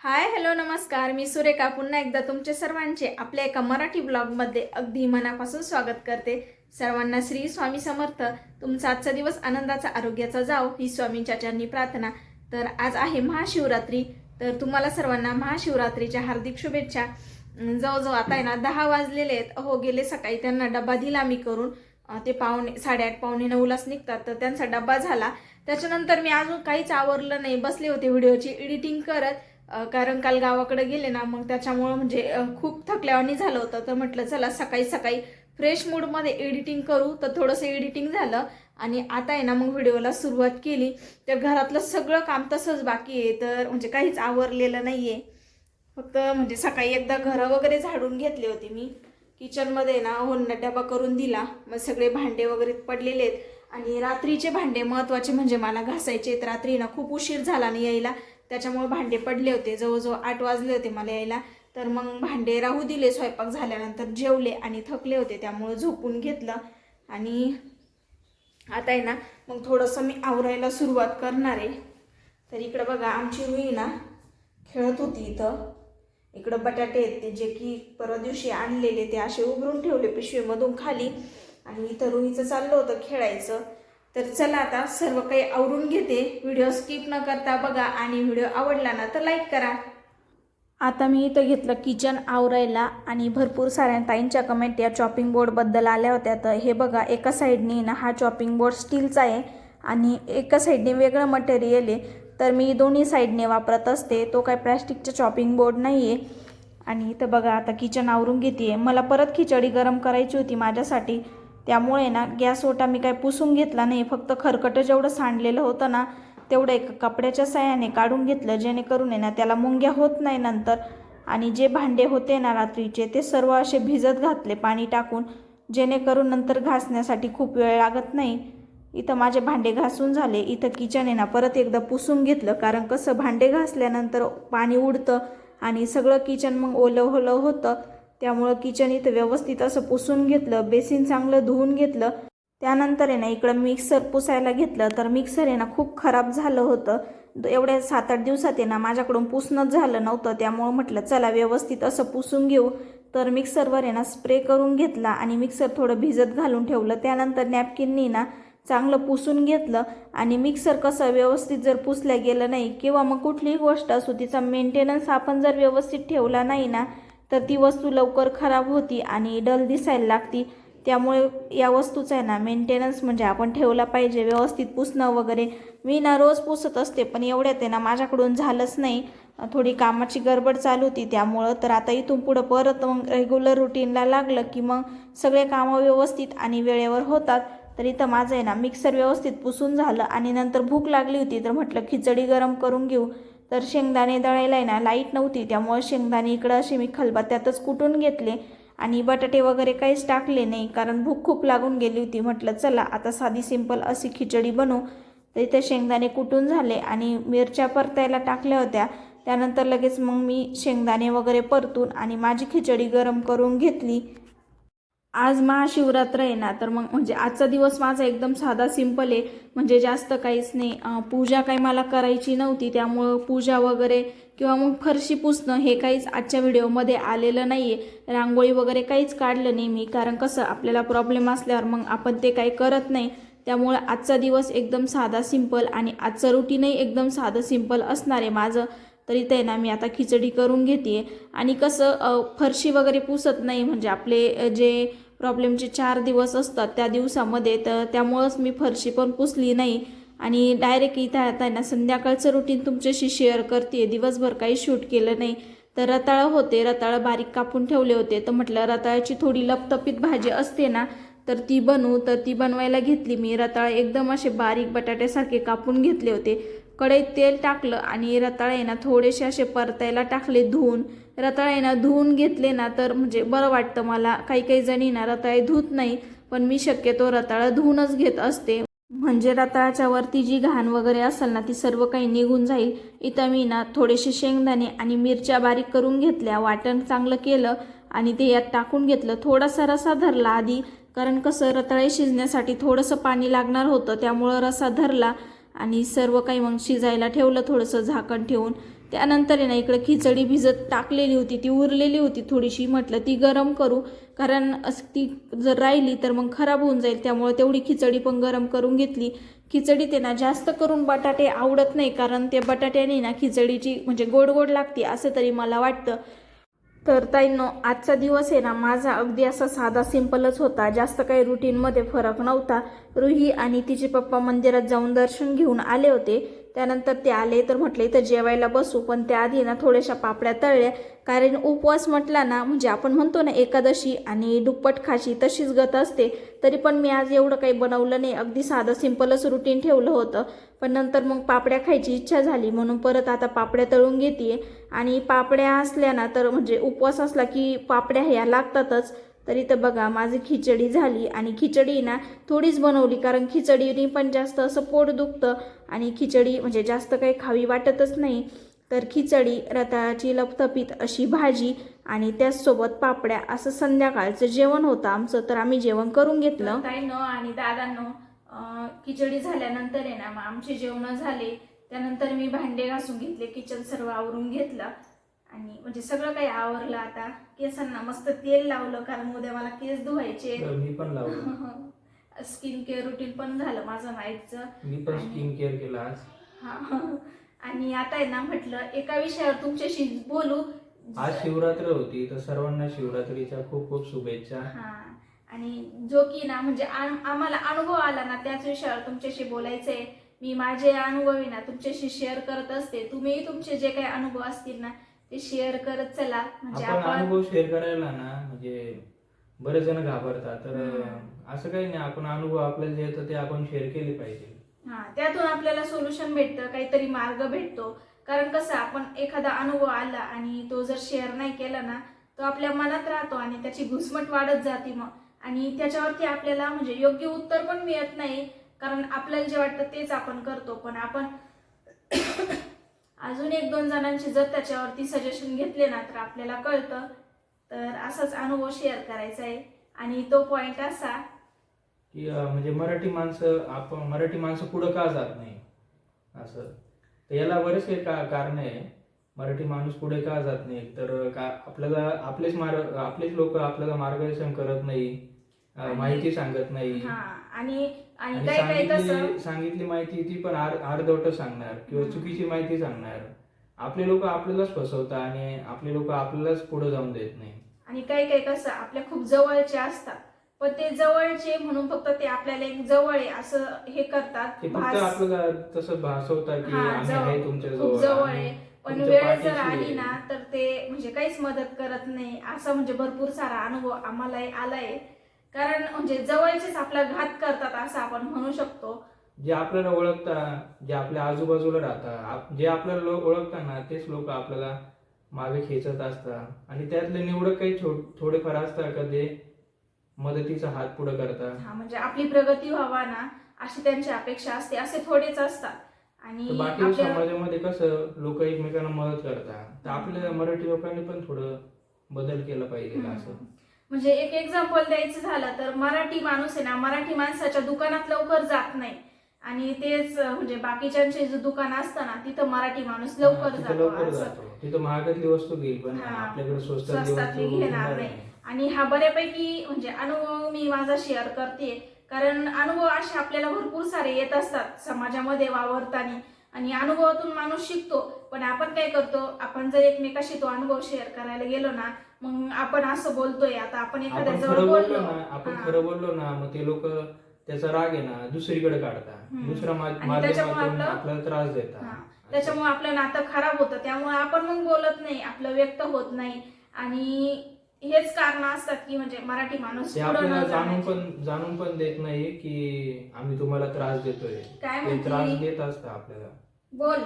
Hi hello नमस्कार. मी सुरेखा. पुन्हा एकदा तुमचे सर्वांचे आपल्या एका मराठी ब्लॉगमध्ये अगदी मनापासून स्वागत करते. सर्वांना श्री स्वामी समर्थ. तुमचा आजचा दिवस आनंदाचा आरोग्याचा जाओ ही स्वामींच्या चरणी प्रार्थना. तर आज आहे महाशिवरात्री. तर तुम्हाला सर्वांना महाशिवरात्रीच्या हार्दिक शुभेच्छा. जवळजवळ आता आहे ना दहा वाजलेले आहेत. हो गेले सकाळी त्यांना डबा दिला मी करून. ते पावणे साडेआठ पावणे नऊलाच निघतात. तर त्यांचा डब्बा झाला. त्याच्यानंतर मी अजून काहीच आवरलं नाही. बसले होते व्हिडिओची एडिटिंग करत. कारण काल गावाकडे गेले ना मग त्याच्यामुळं म्हणजे खूप थकल्यावानी झालं होतं. तर म्हटलं चला सकाळी सकाळी फ्रेश मूडमध्ये एडिटिंग करू. तर थोडंसं एडिटिंग झालं आणि आता आहे ना मग व्हिडिओला सुरुवात केली. तर घरातलं सगळं काम तसंच बाकी आहे. तर म्हणजे काहीच आवरलेलं नाही आहे फक्त म्हणजे सकाळी एकदा घरं वगैरे झाडून घेतले होते मी. किचनमध्ये ना होन्न डबा करून दिला. मग सगळे भांडे वगैरे पडलेले आहेत. आणि रात्रीचे भांडे महत्त्वाचे म्हणजे मला घासायचे आहेत. रात्री ना खूप उशीर झाला ना यायला. त्याच्यामुळे भांडे पडले होते. जवळजवळ आठ वाजले होते मला यायला. तर मग भांडे राहू दिले स्वयंपाक झाल्यानंतर जेवले आणि थकले होते. त्यामुळं झोपून घेतलं. आणि आता आहे ना मग थोडंसं मी आवरायला सुरुवात करणार आहे. तर इकडं बघा आमची रुई ना खेळत होती इथं. इकडं बटाटे आहेत ते जे की परवा दिवशी आणलेले ते असे उघडून ठेवले पिशवीमधून खाली. आणि इथं रुईचं चाललं होतं खेळायचं. तर चला आता सर्व काही आवरून घेते. व्हिडिओ स्किप न करता बघा आणि व्हिडिओ आवडला ना तर लाईक करा. आता मी इथं घेतलं किचन आवरायला आणि भरपूर साऱ्या ताईंच्या कमेंट या चॉपिंग बोर्डबद्दल आल्या होत्या. तर हे बघा एका साईडने ना हा चॉपिंग बोर्ड स्टीलचा आहे आणि एका साईडने वेगळं मटेरियल आहे. तर मी दोन्ही साईडने वापरत असते. तो काय प्लॅस्टिकचा चॉपिंग बोर्ड नाही आहे आणि इथं बघा आता किचन आवरून घेते मला परत खिचडी गरम करायची होती माझ्यासाठी. त्यामुळे ना गॅस ओटा मी काय पुसून घेतला नाही. फक्त खरकटं जेवढं सांडलेलं होतं ना तेवढं एक कपड्याच्या साह्याने काढून घेतलं जेणेकरून आहे ना त्याला मुंग्या होत नाही नंतर. आणि जे भांडे होते ना रात्रीचे ते सर्व असे भिजत घातले पाणी टाकून जेणेकरून नंतर घासण्यासाठी खूप वेळ लागत नाही. इथं माझे भांडे घासून झाले. इथं किचन आहे ना परत एकदा पुसून घेतलं कारण कसं भांडे घासल्यानंतर पाणी उडतं आणि सगळं किचन मग ओलं ओलं होतं. त्यामुळं किचन इथं व्यवस्थित असं पुसून घेतलं बेसिन चांगलं धुवून घेतलं. त्यानंतर आहे ना इकडं मिक्सर पुसायला घेतलं. तर मिक्सर आहे ना खूप खराब झालं होतं. एवढ्या सात आठ दिवसात आहे ना माझ्याकडून पुसणंच झालं नव्हतं. त्यामुळं म्हटलं चला व्यवस्थित असं पुसून घेऊ. तर मिक्सरवर आहे ना स्प्रे करून घेतला आणि मिक्सर थोडं भिजत घालून ठेवलं. त्यानंतर नॅपकिननी ना चांगलं पुसून घेतलं. आणि मिक्सर कसं व्यवस्थित जर पुसल्या गेलं नाही किंवा मग कुठलीही गोष्ट असू तिचा मेंटेनन्स आपण जर व्यवस्थित ठेवला नाही ना तर ती वस्तू लवकर खराब होती आणि डल दिसायला लागती. त्यामुळे या वस्तूचं आहे ना मेंटेनन्स म्हणजे आपण ठेवला पाहिजे व्यवस्थित पुसणं वगैरे. मी ना रोज पुसत असते पण एवढ्यात आहे ना माझ्याकडून झालंच नाही. थोडी कामाची गडबड चालू होती त्यामुळं तर आता इथून पुढं परत मग रेग्युलर रुटीनला लागलं की मग सगळे कामं व्यवस्थित आणि वेळेवर होतात. तर इथं माझं आहे ना मिक्सर व्यवस्थित पुसून झालं आणि नंतर भूक लागली होती तर म्हटलं खिचडी गरम करून घेऊ. तर शेंगदाणे दळायला आहे ना लाइट नव्हती. त्यामुळे शेंगदाणे इकडं असे मी खलबत्त्यातच कुटून घेतले आणि बटाटे वगैरे काहीच टाकले नाही कारण भूक खूप लागून गेली होती. म्हटलं चला आता साधी सिंपल अशी खिचडी बनवू. तर इथे शेंगदाणे कुटून झाले आणि मिरच्या परतायला टाकल्या होत्या. त्यानंतर लगेच मग मी शेंगदाणे वगैरे परतून आणि माझी खिचडी गरम करून घेतली. आज महाशिवरात्र आहे ना तर मग म्हणजे आजचा दिवस माझा एकदम साधा सिंपल आहे. म्हणजे जास्त काहीच नाही. पूजा काही मला करायची नव्हती त्यामुळं पूजा वगैरे किंवा मग फरशी पुसणं हे काहीच आजच्या व्हिडिओमध्ये आलेलं नाही आहे रांगोळी वगैरे काहीच काढलं नाही मी कारण कसं आपल्याला प्रॉब्लेम असल्यावर मग आपण ते काही करत नाही. त्यामुळं आजचा दिवस एकदम साधा सिंपल आणि आजचं रुटीनही एकदम साधं सिंपल असणार आहे माझं. तरी ते ना मी आता खिचडी करून घेते आणि कसं फरशी वगैरे पुसत नाही म्हणजे आपले जे प्रॉब्लेमचे चार दिवस असतात त्या दिवसामध्ये. तर त्यामुळंच मी फरशी पण पुसली नाही. आणि डायरेक्ट इथं आता आहे ना संध्याकाळचं रुटीन तुमच्याशी शेअर करते दिवसभर काही शूट केलं नाही. तर रताळं होते. रताळं बारीक कापून ठेवले होते. तर म्हटलं रताळ्याची थोडी लपतपीत भाजी असते ना तर ती बनवू. तर ती बनवायला घेतली मी. रताळ एकदम असे बारीक बटाट्यासारखे कापून घेतले होते. कढईत तेल टाकलं आणि रताळे ना थोडेसे असे परतायला टाकले धुवून. रताळे ना धुवून घेतले ना तर म्हणजे बरं वाटतं मला. काही काही जणी ना रताळे धुत नाही पण मी शक्यतो रताळा धुवूनच घेत असते. म्हणजे रताळाच्या वरती जी घाण वगैरे असेल ना ती सर्व काही निघून जाईल. इथं मी ना थोडेसे शेंगदाणे आणि मिरच्या बारीक करून घेतल्या. वाटण चांगलं केलं आणि ते यात टाकून घेतलं. थोडासा रसा धरला आधी कारण कसं रताळे शिजण्यासाठी थोडंसं पाणी लागणार होतं त्यामुळं रसा धरला. आणि सर्व काही मग शिजायला ठेवलं थोडंसं झाकण ठेवून. त्यानंतर आहे ना इकडं खिचडी भिजत टाकलेली होती ती उरलेली होती थोडीशी. म्हटलं ती गरम करू कारण असं ती जर राहिली तर मग खराब होऊन जाईल त्यामुळे तेवढी खिचडी पण गरम करून घेतली. खिचडी ते ना जास्त करून बटाटे आवडत नाही कारण ते बटाट्याने ना खिचडीची म्हणजे गोड गोड लागते असं तरी मला वाटतं. तर ताईंनो आजचा दिवस आहे ना माझा अगदी असा साधा सिंपलच होता. जास्त काही रुटीनमध्ये फरक नव्हता. रुही आणि तिचे पप्पा मंदिरात जाऊन दर्शन घेऊन आले होते. त्यानंतर ते आले तर म्हटले इथं जेवायला बसू. पण त्याआधी ना थोड्याशा पापड्या तळल्या. कारण उपवास म्हटला ना म्हणजे आपण म्हणतो ना एकादशी आणि दुप्पट खाशी तशीच गत असते. तरी पण मी आज एवढं काही बनवलं नाही. अगदी साधं सिंपलच रुटीन ठेवलं होतं. पण नंतर मग पापड्या खायची इच्छा झाली. म्हणून परत आता पापड्या तळून घेते आणि पापड्या असल्या ना तर म्हणजे उपवास असला की पापड्या ह्या लागतातच. तरी तर बघा माझी खिचडी झाली. आणि खिचडी ना थोडीच बनवली कारण खिचडीने पण जास्त असं पोट दुखतं. आणि खिचडी म्हणजे जास्त काही खावी वाटतच नाही. तर खिचडी रताळाची लपथपीत अशी भाजी आणि त्याचसोबत पापड्या असं संध्याकाळचं जेवण होतं आमचं. तर आम्ही जेवण करून घेतलं. ताईनं आणि दादांनो खिचडी झाल्यानंतर आहे ना मग आमचे जेवण झाले. त्यानंतर मी भांडे घासून घेतले किचन सर्व आवरून घेतलं. आणि म्हणजे सगळं काही आवरलं आता. केसांना मस्त तेल लावलं कारण उद्या मला केस धुवायचे मी पण लावलं. स्किन केअर रुटीन पण झालं माझं नाईटचं मी पण स्किन केअर केला आज. हा. आणि आता आहे ना म्हटलं एका विषयावर तुमच्याशी बोलू. आज शिवरात्र होती तर सर्वांना शिवरात्रीच्या खूप खूप शुभेच्छा. हा. आणि जो की ना म्हणजे आम- आम्हाला अनुभव आला ना त्याच विषयावर तुमच्याशी बोलायचंय. मी माझे अनुभव ना तुमच्याशी शेअर करत असते. तुम्ही तुमचे जे काही अनुभव असतील ना ते शेअर करत चला. म्हणजे आपण आपण अनुभव शेअर करायला ना म्हणजे बरेच जण घाबरतात. तर हम्म. असं काही नाही आपण अनुभव आपल्याला जे येतं ते आपण शेअर केले पाहिजे. हा त्यातून आपल्याला सोल्युशन भेटतं काहीतरी मार्ग भेटतो. कारण कसं आपण एखादा अनुभव आला आणि तो जर शेअर नाही केला ना तो आपल्या मनात राहतो आणि त्याची घुसमट वाढत जाते मग. आणि त्याच्यावरती आपल्याला म्हणजे योग्य उत्तर पण मिळत नाही. कारण आपल्याला जे वाटतं तेच आपण करतो. पण आपण अजून एक दोन जणांचे जर त्याच्यावरती सजेशन घेतले ना तर आपल्याला कळतं. तर असाच अनुभव शेअर करायचा आहे. आणि तो पॉइंट असा की म्हणजे मराठी माणसं आपण मराठी माणसं पुढं का जात नाही? असं. तर याला बरेच काही का कारण आहे. मराठी माणूस पुढे का जात नाही? तर का आपल्याला आपलेच मार्ग आपलेच लोक आपल्याला मार्गदर्शन करत नाही. माहिती सांगत नाही. हा आणि आणि कसं सांगितली सांगितली माहिती ती पण आर अर्धवट सांगणार किंवा हम्म. चुकीची माहिती सांगणार. आपले लोक आपल्यालाच फसवतात आणि आपले लोक आपल्यालाच पुढे जाऊन देत नाही. आणि काही काही कसं? आपल्या खूप जवळचे असतात. पण ते जवळचे म्हणून फक्त ते आपल्याला एक जवळ आहे असं हे करतात. ते फक्त भास आपल्याला तसं भासवतात की हा, आम्ही जवळ- आहे तुमच्या खूप जवळ जवळ आहे. पण तुमच्या वेळ जर पाठीशी आली आहे. ना तर ते म्हणजे काहीच मदत करत नाही. असं म्हणजे भरपूर सारा अनुभव आम्हाला आलाय. कारण म्हणजे जवळचेच आपला घात करतात असं आपण म्हणू शकतो. जे आपल्याला ओळखतात जे आपल्या आजूबाजूला राहतात जे आपल्याला लोक ओळखतात ना तेच लोक आपल्याला मागे खेचत असतात. आणि त्यातले निवडक काही थोडेफार असतात का ते मदतीचा हात पुढे करतात? हा म्हणजे आपली प्रगती व्हावा ना अशी त्यांची अपेक्षा असते असे थोडेच असतात. तर आणि बाकी आपल्या समाजामध्ये कसं लोक एकमेकांना मदत करतात तर आपल्या मराठी लोकांनी पण थोडं बदल केला पाहिजे असं. म्हणजे एक एक्झाम्पल द्यायचं झालं तर मराठी माणूस आहे ना मराठी माणसाच्या दुकानात लवकर जात नाही. आणि तेच म्हणजे बाकीच्यांचे जे दुकान असतं ना तिथं मराठी माणूस लवकर जातो असं. तिथं महागातली वस्तू घेईल पण हा. आपल्याकडे स्वस्तातली स्वस्तातली वस्तू घेणार. नाही. आणि हा बऱ्यापैकी म्हणजे अनुभव मी माझा शेअर करते. कारण अनुभव असे आपल्याला भरपूर सारे येत असतात. समाजामध्ये वावरताना. आणि अनुभवातून माणूस शिकतो. पण आपण काय करतो? आपण जर एकमेकाशी तो अनुभव शेअर करायला गेलो ना मग आपण असं बोलतोय आता आपण एखाद्या आपण जवळ खरं बोललो बोललो. ना आपण हा. खरं बोललो ना मग ते लोक त्याचा राग आहे ना दुसरीकडे काढतात. हम्म. दुसऱ्या मा- आणि त्याच्यामुळे माध्यमातून आपलं- आपल्याला त्रास हा. देतात त्याच्यामुळे आपलं नातं खराब होतं. त्यामुळे आपण मग बोलत नाही आपलं व्यक्त होत नाही. आणि हेच कारण असतात की म्हणजे मराठी माणूस ते पुढं आपल्याला न जाणून जाण्याचे. पण जाणून पण देत नाही की आम्ही तुम्हाला त्रास देतोय. काय ते त्रास म्हणते देत असतात आपल्याला. बोल.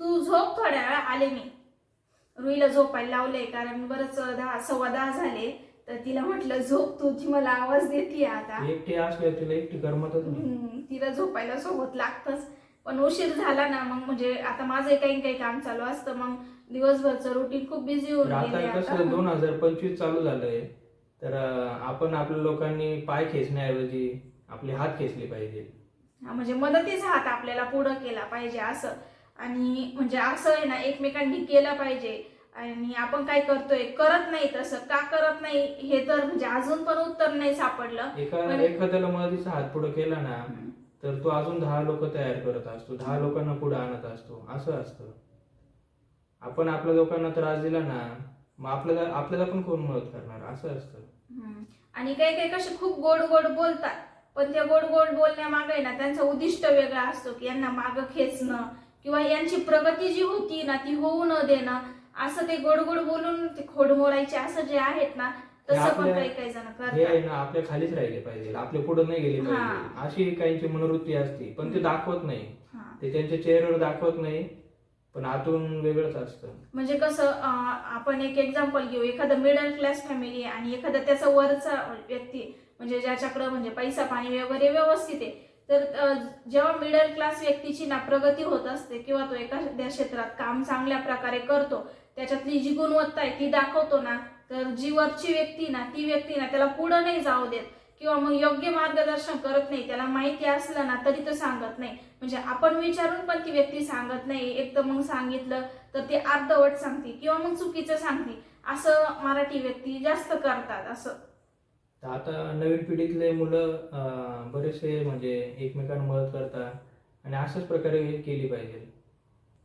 तू झोप थोड्या वेळा आले मी. रुईला झोपायला लावले कारण बरंच दहा सव्वा दहा झाले. तर तिला म्हटलं झोप तू ती मला आवाज देते आता. एकटी असल्यावर तिला एकटी करमतच नाही. हम्म, तिला झोपायला सोबत लागतच. पण उशीर झाला ना मग म्हणजे आता माझं काही काही काम चालू असतं मग दिवसभरचं रुटीन खूप बिझी होऊन तर गेले आता. कसं आता दोन हजार पंचवीस चालू झालंय. तर अं, आपण आपल्या लोकांनी पाय खेचण्याऐवजी आपले हात खेचले पाहिजे. हा, म्हणजे मदतीचा हात आपल्याला पुढं केला पाहिजे असं. आणि म्हणजे असं आहे ना एकमेकांनी केलं पाहिजे. आणि आपण काय करतोय करत नाही तसं. का करत नाही हे तर म्हणजे अजून पण उत्तर नाही सापडलं. एका एखाद्याला मदतीचा हात पुढे केला ना तर तो अजून दहा लोक तयार करत असतो. दहा लोकांना पुढे आणत असतो. असं असतं. आपण आपल्या लोकांना त्रास दिला ना मग आपल्याला आपल्याला पण कोण मदत करणार? असं असतं. आणि काही काही कसे खूप गोड गोड बोलतात. पण त्या गोड गोड बोलण्यामागे ना त्यांचा उद्दिष्ट वेगळा असतो की यांना मागं खेचणं किंवा यांची प्रगती जी होती ना ती होऊ न देणं असं ते गोड गोड बोलून ते खोड मोडायचे असं जे आहेत ना तसं पण काही काही जण हे आहे करतात ना आपल्या खालीच राहिले पाहिजे. आपले पुढे नाही गेले पाहिजे. हा. अशी काहींची मनोवृत्ती असते. पण ते. दाखवत नाही. हा. ते त्यांच्या चेहऱ्यावर दाखवत नाही. पण आतून वेगळंच असतं. म्हणजे कसं अं, आपण एक एक्झाम्पल घेऊ. एखादं मिडल क्लास फॅमिली आणि एखादा त्याचा वरचा व्यक्ती म्हणजे ज्याच्याकडे म्हणजे पैसा पाणी वगैरे व्यवस्थित आहे. तर जेव्हा मिडल क्लास व्यक्तीची ना प्रगती होत असते किंवा तो एखाद्या क्षेत्रात काम चांगल्या प्रकारे करतो त्याच्यातली जी गुणवत्ता आहे ती दाखवतो ना तर जी वरची व्यक्ती ना ती व्यक्ती ना त्याला पुढं नाही जाऊ देत किंवा मग योग्य मार्गदर्शन करत नाही त्याला माहिती असलं ना तरी तो सांगत नाही. म्हणजे आपण विचारून पण ती व्यक्ती सांगत नाही एक तर मग सांगितलं तर ती अर्धवट सांगते किंवा मग चुकीचं सांगते. असं मराठी व्यक्ती जास्त करतात असं. तर आता नवीन पिढीतले मुलं बरेचसे म्हणजे एकमेकांना मदत करतात आणि अशाच प्रकारे केली पाहिजे.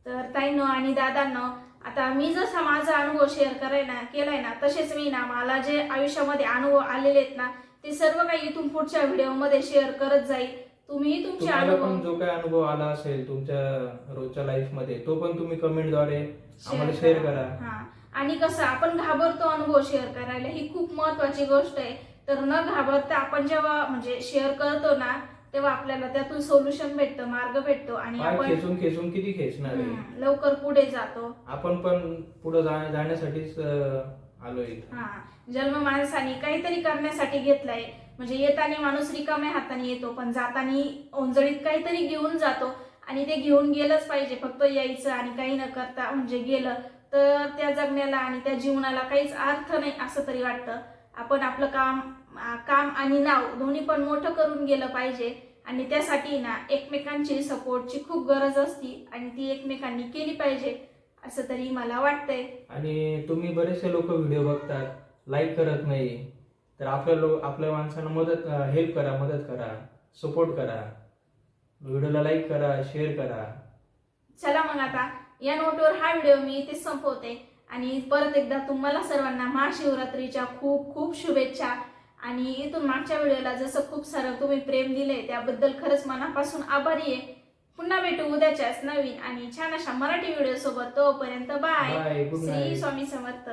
तर ताईनं आणि दादांनो आता मी जसा माझा अनुभव शेअर कराय ना केलाय ना तसेच मी ना मला जे आयुष्यामध्ये अनुभव आलेले आहेत ना ते सर्व काही इथून पुढच्या व्हिडिओमध्ये शेअर करत जाईल. तुम्हीही तुमचे तुम्हाला पण अनुभव जो काही अनुभव आला असेल तुमच्या रोजच्या लाईफमध्ये तो पण तुम्ही कमेंटद्वारे आम्हाला शेअर करा. आणि कसं आपण घाबरतो अनुभव शेअर करायला ही खूप महत्वाची गोष्ट आहे. तर न घाबरता आपण जेव्हा म्हणजे शेअर करतो ना तेव्हा आपल्याला त्यातून सोल्युशन भेटतं मार्ग भेटतो आणि पाय आपण खेचून खेचून किती खेचणार आहे? हम्म, लवकर पुढे जातो. आपण पण पुढे जाण्यासाठीच अं, आलोय इथं. हा जन्म माणसाने काहीतरी करण्यासाठी घेतलाय. म्हणजे येताना माणूस रिकाम्या हाताने येतो पण जाताना ओंजळीत काहीतरी घेऊन जातो. आणि ते घेऊन गेलंच पाहिजे फक्त यायचं आणि काही न करता म्हणजे गेलं. तर त्या जगण्याला आणि त्या जीवनाला काहीच अर्थ नाही असं तरी वाटतं. आपण आपलं काम काम आणि नाव दोन्ही पण मोठं करून गेलं पाहिजे. आणि त्यासाठी ना एकमेकांची सपोर्टची खूप गरज असती आणि ती एकमेकांनी केली पाहिजे असं तरी मला वाटतंय. आणि तुम्ही बरेचसे लोक व्हिडिओ बघतात लाईक करत नाही. तर आपल्या लोक आपल्या माणसांना मदत हेल्प करा मदत करा सपोर्ट करा. व्हिडिओला लाईक करा शेअर करा. चला मग आता या नोटवर हा व्हिडिओ मी इथे संपवते. आणि परत एकदा तुम्हाला सर्वांना महाशिवरात्रीच्या खूप खूप शुभेच्छा. आणि इथून मागच्या व्हिडिओला जसं खूप सारं तुम्ही प्रेम दिले त्याबद्दल खरंच मनापासून आभारी आहे. पुन्हा भेटू उद्याच्याच नवीन आणि छान अशा मराठी व्हिडिओ सोबत तोपर्यंत बाय श्री स्वामी समर्थ.